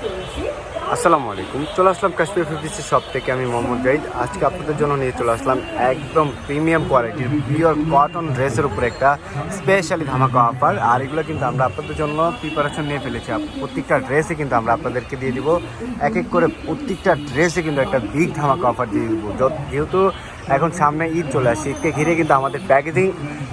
আসসালামু আলাইকুম। চলে আসলাম কাশ্মীর ফিফটিসি শপ থেকে, আমি মোহাম্মদ জাহিদ। আজকে আপনাদের জন্য নিয়ে চলে আসলাম একদম প্রিমিয়াম কোয়ালিটির পিওর কটন ড্রেসের উপর একটা স্পেশালি ধামাকা অফার আর এগুলো কিন্তু আমরা আপনাদের জন্য প্রিপারেশন নিয়ে ফেলেছি। প্রত্যেকটা ড্রেসে কিন্তু আমরা আপনাদেরকে দিয়ে দিব। এক এক করে প্রত্যেকটা ড্রেসে কিন্তু একটা বিগ ধামাকা অফার দিয়ে দিব। যেহেতু এখন সামনে ঈদ চলে আসছে। ঈদকে ঘিরে কিন্তু আমাদের প্যাকেজিং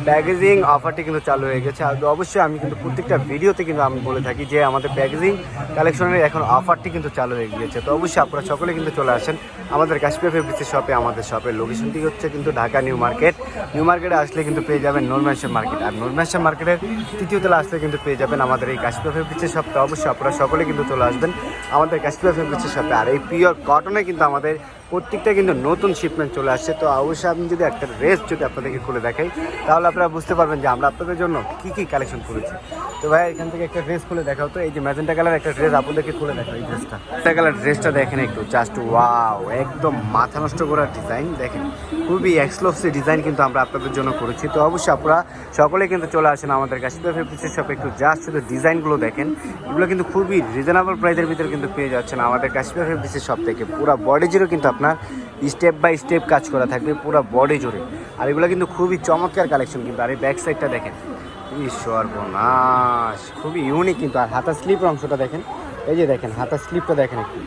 প্যাকেজিং অফারটি কিন্তু চালু হয়ে গেছে। আর অবশ্যই আমি কিন্তু প্রত্যেকটা ভিডিওতে কিন্তু আমি বলে থাকি যে আমাদের প্যাকেজিং কালেকশনের এখন অফারটি কিন্তু চালু হয়ে গিয়েছে। তো অবশ্যই আপনারা সকলে কিন্তু চলে আসেন। আমাদের কাশ্মীর ফেব্রিক্স শপে আমাদের শপের লোকেশনটি হচ্ছে কিন্তু ঢাকা নিউ মার্কেট। নিউ মার্কেটে আসলে কিন্তু পেয়ে যাবেন নর্মেশন মার্কেট আর নর্মেশন মার্কেটের তৃতীয় তলা আসলে কিন্তু পেয়ে যাবেন আমাদের এই কাশ্মীর ফেব্রিক্সের শপটা অবশ্যই আপনারা সকলে কিন্তু চলে আসবেন আমাদের কাশ্মীর ফেব্রিক্সের শপে আর এই পিওর কটনে কিন্তু আমাদের প্রত্যেকটা কিন্তু নতুন শিপমেন্ট চলে আসছে। তো অবশ্যই আমি যদি একটা রেস যদি আপনাদেরকে খুলে দেখাই, তাহলে আপনারা বুঝতে পারবেন যে আমরা আপনাদের জন্য কি কি কালেকশন করেছি। তো ভাই, এখান থেকে একটা ড্রেস খুলে দেখাও তো। এই যে ম্যাজেন্টা কালার একটা ড্রেস আপনাদেরকে খুলে দেখাও এই ড্রেসটা ম্যাজেন্টা কালার ড্রেসটা দেখেন একটু জাস্ট ওয়াও একদম মাথা নষ্ট করার ডিজাইন দেখেন। খুবই এক্সক্লুসিভ ডিজাইন কিন্তু আমরা আপনাদের জন্য করেছি। তো অবশ্যই আপনারা সকলে কিন্তু চলে আসেন আমাদের কাশ্মীর ফেব্রিক্সের শপে একটু জাস্ট শুধু ডিজাইনগুলো দেখেন। এগুলো কিন্তু খুবই রিজনেবল প্রাইসের ভিতরে কিন্তু পেয়ে যাচ্ছেন আমাদের কাশ্মীর ফেব্রিক্সের শপ থেকে পুরো বডি জুড়ে কিন্তু আপনার স্টেপ বাই স্টেপ কাজ করা থাকবে পুরো বডি জুড়ে। আর এগুলো কিন্তু খুবই চমৎকার কালেকশন কিন্তু। আর এই ব্যাক সাইডটা দেখেন। সর্বনাশ। খুবই ইউনিক কিন্তু। আর হাতা স্লিপের অংশটা দেখেন। এই যে দেখেন হাতা স্লিপটা দেখেন একটু।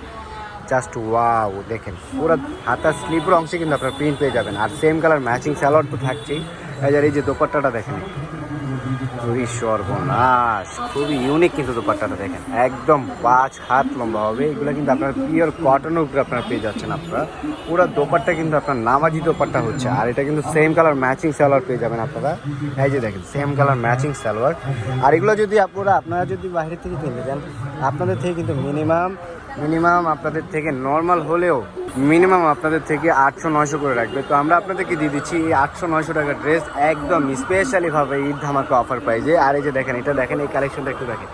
জাস্ট ওয়াও দেখেন। পুরো হাতা স্লিপের অংশে কিন্তু আপনার প্রিন্ট পেয়ে যাবেন। আর সেম কালার ম্যাচিং স্যালোয়ার তো থাকছেই। এই যে দোপাট্টাটা দেখেন। খুবই সর্বনাশ, খুবই ইউনিক কিন্তু দোপাট্টাটা দেখেন। একদম পাঁচ হাত লম্বা হবে। এগুলো কিন্তু আপনার পিওর কটনের উপরে আপনারা পেয়ে যাচ্ছেন আপনারা। পুরো দোপাট্টা কিন্তু আপনার নামাজি দোপাট্টা হচ্ছে। আর এটা কিন্তু সেম কালার ম্যাচিং সালোয়ার পেয়ে যাবেন আপনারা। এই যে দেখেন সেম কালার ম্যাচিং সালোয়ার। আর এগুলো যদি আপনারা আপনারা যদি বাইরে থেকে কিনতে চান, আপনাদের থেকে কিন্তু মিনিমাম মিনিমাম আপনাদের থেকে নর্মাল হলেও মিনিমাম আপনাদের থেকে আটশো নয়শো করে রাখবে। তো আমরা আপনাদেরকে দিয়ে দিচ্ছি এই আটশো নয়শো টাকার ড্রেস একদম স্পেশালিভাবে ঈদ ধামাকা অফার প্রাইজে আর এই যে দেখেন, এটা দেখেন, এই কালেকশনটা একটু দেখেন।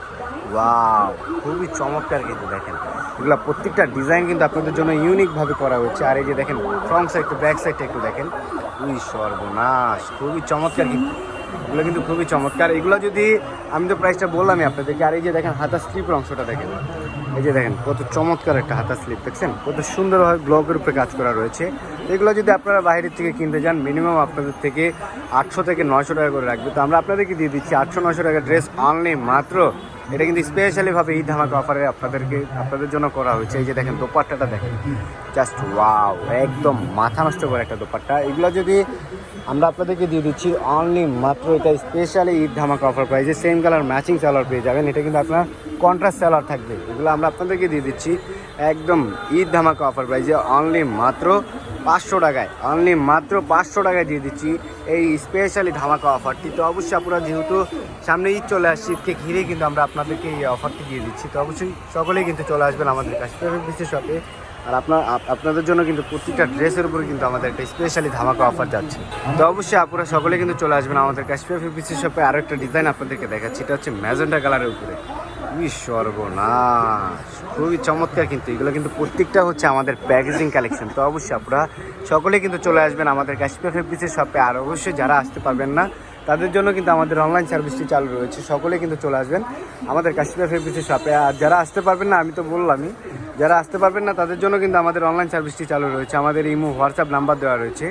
ওয়াও খুবই চমৎকার কিন্তু দেখেন। এগুলো প্রত্যেকটা ডিজাইন কিন্তু আপনাদের জন্য ইউনিকভাবে করা হচ্ছে। আর এই যে দেখেন ফ্রন্ট সাইড একটু ব্যাক সাইডটা একটু দেখেন। উই সর্বনাশ! খুবই চমৎকার কিন্তু। এগুলো কিন্তু খুবই চমৎকার। এগুলো যদি আমি তো প্রাইসটা বললামই আপনাদেরকে, আর এই যে দেখেন হাতা স্লিপের অংশটা দেখেন, এই যে দেখেন কত চমৎকার একটা হাতা স্লিপ দেখছেন? কত সুন্দরভাবে ব্লকের উপরে কাজ করা রয়েছে। এগুলো যদি আপনারা বাইরের থেকে কিনতে যান মিনিমাম আপনাদের থেকে আটশো থেকে নয়শো টাকা করে রাখবে। তো আমরা আপনাদেরকে দিয়ে দিচ্ছি আটশো নয়শো টাকা ড্রেস অনলি মাত্র এটা কিন্তু স্পেশালিভাবে ঈদ ধামাকা অফারে আপনাদেরকে, আপনাদের জন্য করা হয়েছে। এই যে দেখেন, দোপাট্টাটা দেখেন। জাস্ট ওয়াও একদম মাথা নষ্ট করে একটা দোপাট্টা। এগুলো যদি আমরা আপনাদেরকে দিয়ে দিচ্ছি অনলি মাত্র এটা স্পেশালি ঈদ ধামাকা অফার প্রাইসে সেম কালার ম্যাচিং সালোয়ার পেয়ে যাবেন। এটা কিন্তু আপনার কন্ট্রাস্ট সালোয়ার থাকবে। এগুলো আমরা আপনাদেরকে দিয়ে দিচ্ছি। একদম ঈদ ধামাকা অফার প্রাইসে অনলি মাত্র পাঁচশো টাকায়। অনলি মাত্র পাঁচশো টাকায় দিয়ে দিচ্ছি এই স্পেশালি ধামাকা অফারটি তো অবশ্যই আপনারা যেহেতু সামনে ঈদ চলে আসছে ঈদকে ঘিরে কিন্তু আমরা আপনাদেরকে এই অফারটি দিয়ে দিচ্ছি। তো অবশ্যই সকলেই কিন্তু চলে আসবেন আমাদের কাছে। বিশেষ শপে আর আপনার আপনাদের জন্য কিন্তু প্রত্যেকটা ড্রেসের উপরে কিন্তু আমাদের একটা স্পেশালি ধামাকা অফার যাচ্ছে। তো অবশ্যই আপনারা সকলে কিন্তু চলে আসবেন আমাদের কাশ্মীর বিশেষ শপে আরও একটা ডিজাইন আপনাদেরকে দেখাচ্ছি, এটা হচ্ছে ম্যাজেন্টা কালারের উপরে। খুবই সর্বনাশ, খুবই চমৎকার কিন্তু। এগুলো কিন্তু প্রত্যেকটা হচ্ছে আমাদের প্যাকেজিং কালেকশন তো অবশ্যই আপনারা সকলে কিন্তু চলে আসবেন আমাদের কাশ্মীর ফেব্রিক্সের শপে আর অবশ্যই যারা আসতে পারবেন না, তাদের জন্য কিন্তু আমাদের অনলাইন সার্ভিসটি চালু রয়েছে। সকলে কিন্তু চলে আসবেন আমাদের কাশ্মীর ফেব্রিক্সের শপে আর যারা আসতে পারবেন না, আমি তো বললামই যারা আসতে পারবেন না, তাদের জন্য কিন্তু আমাদের অনলাইন সার্ভিসটি চালু রয়েছে। আমাদের ইমো হোয়াটসঅ্যাপ নাম্বার দেওয়া রয়েছে।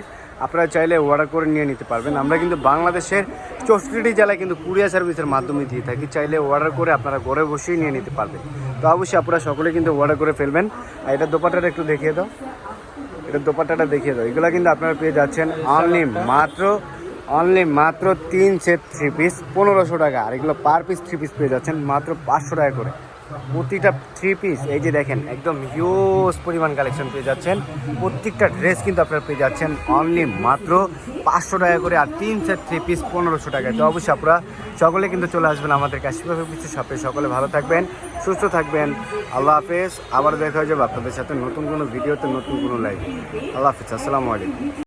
আপনারা চাইলে অর্ডার করে নিয়ে নিতে পারবেন। আমরা কিন্তু বাংলাদেশের চৌষট্টি জেলায় কিন্তু কুরিয়ার সার্ভিসের মাধ্যমে দিয়ে থাকি। চাইলে অর্ডার করে আপনারা ঘরে বসেই নিয়ে নিতে পারবেন। তো অবশ্যই আপনারা সকলে কিন্তু অর্ডার করে ফেলবেন। আর এটা দোপাটাটা একটু দেখিয়ে দাও। এটা দোপাট্টাটা দেখিয়ে দাও। এগুলো কিন্তু আপনারা পেয়ে যাচ্ছেন অনলি মাত্র অনলি মাত্র তিন সেট থ্রি পিস পনেরোশো টাকা। আর এগুলো পার পিস থ্রি পিস পেয়ে যাচ্ছেন মাত্র পাঁচশো টাকা করে। প্রতিটা থ্রি পিস এই যে দেখেন, একদম হিউজ পরিমাণ কালেকশন পেয়ে যাচ্ছেন। প্রত্যেকটা ড্রেস কিন্তু আপনারা পেয়ে যাচ্ছেন অনলি মাত্র পাঁচশো টাকা করে আর তিন সেট থ্রি পিস পনেরোশো টাকায় তো অবশ্যই আপনারা সকলে কিন্তু চলে আসবেন আমাদের কাশ্মীর কিছু শপে সকলে ভালো থাকবেন, সুস্থ থাকবেন। আল্লাহ হাফেজ। আবার দেখা হয়ে যাবে আপনাদের সাথে নতুন কোনো ভিডিওতে নতুন কোনো লাইভ আল্লাহ হাফেজ। আসসালামু আলাইকুম।